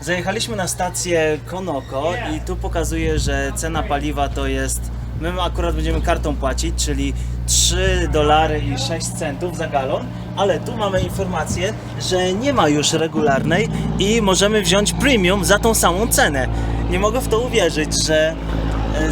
Zajechaliśmy na stację Konoko i tu pokazuje, że cena paliwa to jest. My akurat będziemy kartą płacić, czyli 3 dolary i 6 centów za galon, ale tu mamy informację, że nie ma już regularnej i możemy wziąć premium za tą samą cenę. Nie mogę w to uwierzyć, że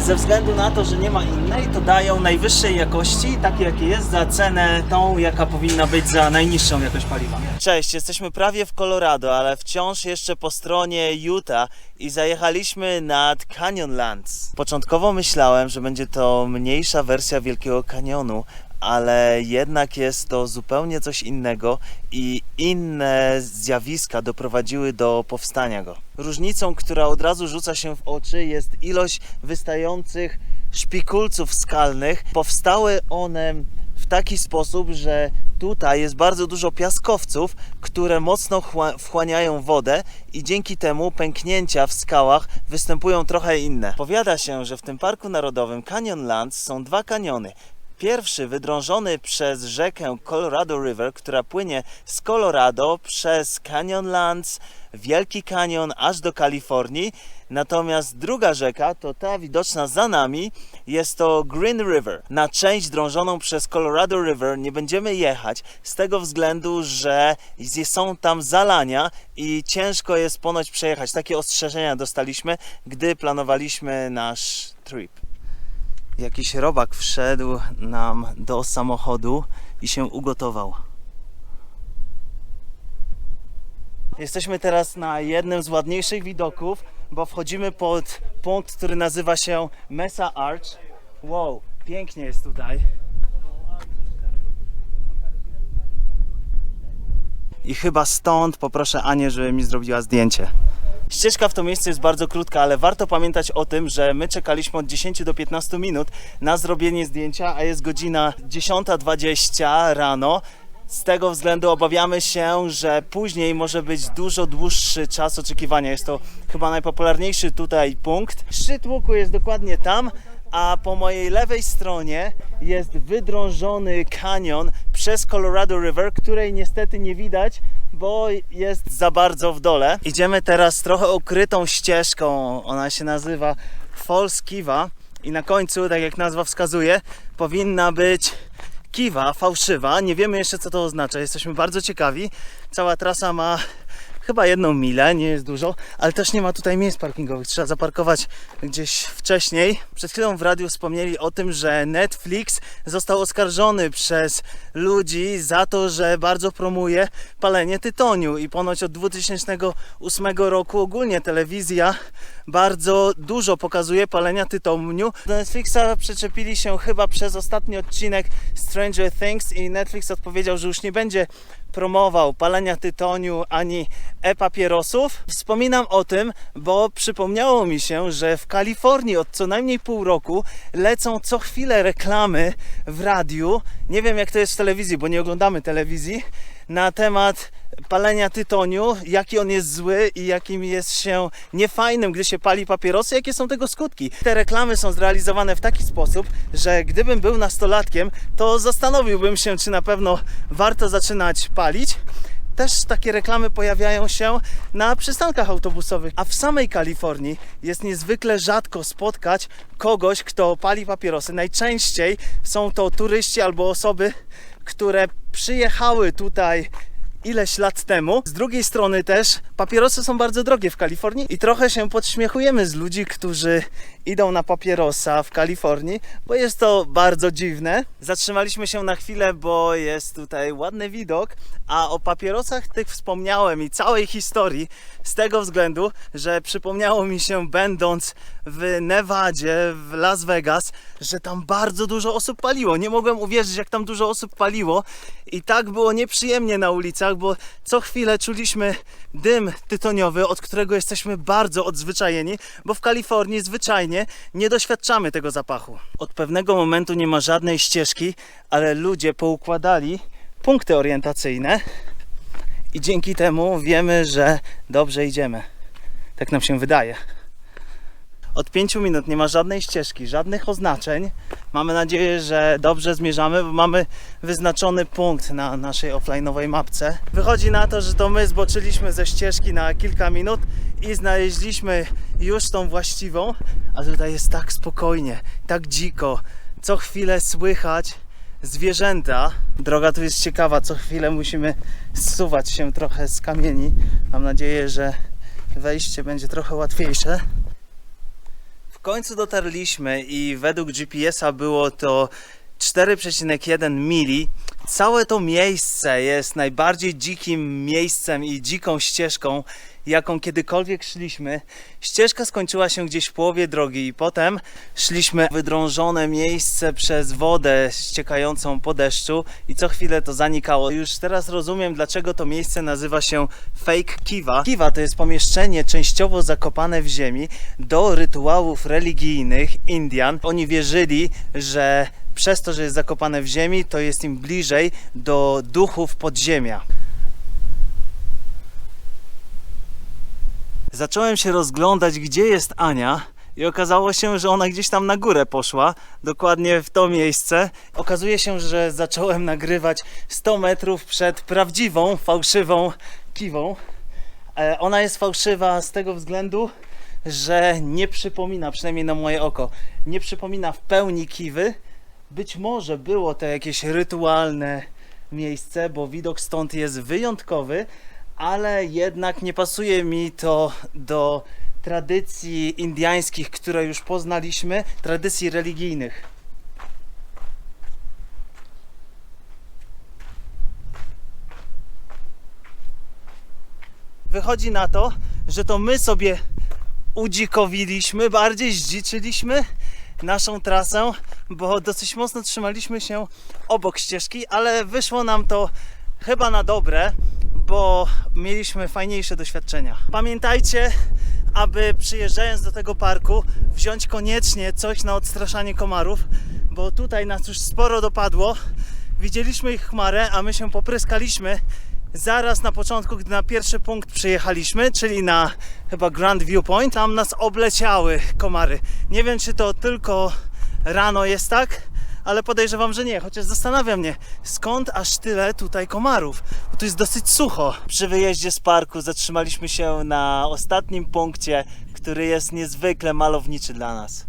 ze względu na to, że nie ma innej, to dają najwyższej jakości, takie jakie jest, za cenę tą, jaka powinna być za najniższą jakość paliwa. Cześć, jesteśmy prawie w Colorado, ale wciąż jeszcze po stronie Utah i zajechaliśmy nad Canyonlands. Początkowo myślałem, że będzie to mniejsza wersja Wielkiego Kanionu, ale jednak jest to zupełnie coś innego i inne zjawiska doprowadziły do powstania go. Różnicą, która od razu rzuca się w oczy, jest ilość wystających szpikulców skalnych. Powstały one w taki sposób, że tutaj jest bardzo dużo piaskowców, które mocno chła- wchłaniają wodę i dzięki temu pęknięcia w skałach występują trochę inne. Powiada się, że w tym parku narodowym Canyonlands są dwa kaniony. Pierwszy wydrążony przez rzekę Colorado River, która płynie z Colorado przez Canyonlands, Wielki Kanion aż do Kalifornii. Natomiast druga rzeka, to ta widoczna za nami, jest to Green River. Na część drążoną przez Colorado River nie będziemy jechać z tego względu, że są tam zalania i ciężko jest ponoć przejechać. Takie ostrzeżenia dostaliśmy, gdy planowaliśmy nasz trip. Jakiś robak wszedł nam do samochodu i się ugotował. Jesteśmy teraz na jednym z ładniejszych widoków, bo wchodzimy pod punkt, który nazywa się Mesa Arch. Wow, pięknie jest tutaj. I chyba stąd poproszę Anię, żeby mi zrobiła zdjęcie. Ścieżka w to miejsce jest bardzo krótka, ale warto pamiętać o tym, że my czekaliśmy od 10 do 15 minut na zrobienie zdjęcia, a jest godzina 10.20 rano. Z tego względu obawiamy się, że później może być dużo dłuższy czas oczekiwania. Jest to chyba najpopularniejszy tutaj punkt. Szczyt łuku jest dokładnie tam, a po mojej lewej stronie jest wydrążony kanion przez Colorado River, której niestety nie widać, bo jest za bardzo w dole. Idziemy teraz trochę ukrytą ścieżką. Ona się nazywa Falls Kiva i na końcu, tak jak nazwa wskazuje, powinna być kiwa fałszywa. Nie wiemy jeszcze co to oznacza. Jesteśmy bardzo ciekawi. Cała trasa ma chyba jedną milę, nie jest dużo, ale też nie ma tutaj miejsc parkingowych. Trzeba zaparkować gdzieś wcześniej. Przed chwilą w radiu wspomnieli o tym, że Netflix został oskarżony przez ludzi za to, że bardzo promuje palenie tytoniu i ponoć od 2008 roku ogólnie telewizja bardzo dużo pokazuje palenia tytoniu. Do Netflixa przyczepili się chyba przez ostatni odcinek Stranger Things i Netflix odpowiedział, że już nie będzie promował palenia tytoniu ani e-papierosów. Wspominam o tym, bo przypomniało mi się, że w Kalifornii od co najmniej pół roku lecą co chwilę reklamy w radiu. Nie wiem jak to jest w telewizji, bo nie oglądamy telewizji. Na temat palenia tytoniu, jaki on jest zły i jakim jest się niefajnym, gdy się pali papierosy, jakie są tego skutki. Te reklamy są zrealizowane w taki sposób, że gdybym był nastolatkiem, to zastanowiłbym się, czy na pewno warto zaczynać palić. Też takie reklamy pojawiają się na przystankach autobusowych, a w samej Kalifornii jest niezwykle rzadko spotkać kogoś, kto pali papierosy. Najczęściej są to turyści albo osoby, które przyjechały tutaj ileś lat temu. Z drugiej strony też papierosy są bardzo drogie w Kalifornii i trochę się podśmiechujemy z ludzi, którzy idą na papierosa w Kalifornii, bo jest to bardzo dziwne. Zatrzymaliśmy się na chwilę, bo jest tutaj ładny widok, a o papierosach tych wspomniałem i całej historii z tego względu, że przypomniało mi się będąc w Nevadzie, w Las Vegas, że tam bardzo dużo osób paliło. Nie mogłem uwierzyć, jak tam dużo osób paliło i tak było nieprzyjemnie na ulicach, bo co chwilę czuliśmy dym tytoniowy, od którego jesteśmy bardzo odzwyczajeni, bo w Kalifornii zwyczajnie nie doświadczamy tego zapachu. Od pewnego momentu nie ma żadnej ścieżki, ale ludzie poukładali punkty orientacyjne i dzięki temu wiemy, że dobrze idziemy. Tak nam się wydaje. Od 5 minut nie ma żadnej ścieżki, żadnych oznaczeń. Mamy nadzieję, że dobrze zmierzamy, bo mamy wyznaczony punkt na naszej offline'owej mapce. Wychodzi na to, że to my zboczyliśmy ze ścieżki na kilka minut i znaleźliśmy już tą właściwą, a tutaj jest tak spokojnie, tak dziko, co chwilę słychać zwierzęta. Droga tu jest ciekawa, co chwilę musimy zsuwać się trochę z kamieni. Mam nadzieję, że wejście będzie trochę łatwiejsze. Końcu dotarliśmy i według GPS-a było to 4,1 mili. Całe to miejsce jest najbardziej dzikim miejscem i dziką ścieżką, jaką kiedykolwiek szliśmy. Ścieżka skończyła się gdzieś w połowie drogi i potem szliśmy wydrążone miejsce przez wodę ściekającą po deszczu i co chwilę to zanikało. Już teraz rozumiem, dlaczego to miejsce nazywa się Fake Kiva. Kiva to jest pomieszczenie częściowo zakopane w ziemi do rytuałów religijnych Indian. Oni wierzyli, że przez to, że jest zakopane w ziemi, to jest im bliżej do duchów podziemia. Zacząłem się rozglądać, gdzie jest Ania. I okazało się, że ona gdzieś tam na górę poszła, dokładnie w to miejsce. Okazuje się, że zacząłem nagrywać 100 metrów przed prawdziwą, fałszywą kiwą. E, Ona jest fałszywa z tego względu, że nie przypomina, przynajmniej na moje oko, nie przypomina w pełni kiwy. Być może było to jakieś rytualne miejsce, bo widok stąd jest wyjątkowy, ale jednak nie pasuje mi to do tradycji indiańskich, które już poznaliśmy, tradycji religijnych. Wychodzi na to, że to my sobie udzikowiliśmy, bardziej zdziczyliśmy naszą trasę, bo dosyć mocno trzymaliśmy się obok ścieżki, ale wyszło nam to chyba na dobre, bo mieliśmy fajniejsze doświadczenia. Pamiętajcie, aby przyjeżdżając do tego parku wziąć koniecznie coś na odstraszanie komarów, bo tutaj nas już sporo dopadło. Widzieliśmy ich chmarę, a my się popryskaliśmy zaraz na początku, gdy na pierwszy punkt przyjechaliśmy, czyli na chyba Grand Viewpoint, tam nas obleciały komary. Nie wiem, czy to tylko rano jest tak, ale podejrzewam, że nie, chociaż zastanawia mnie, skąd aż tyle tutaj komarów, bo tu jest dosyć sucho. Przy wyjeździe z parku zatrzymaliśmy się na ostatnim punkcie, który jest niezwykle malowniczy dla nas.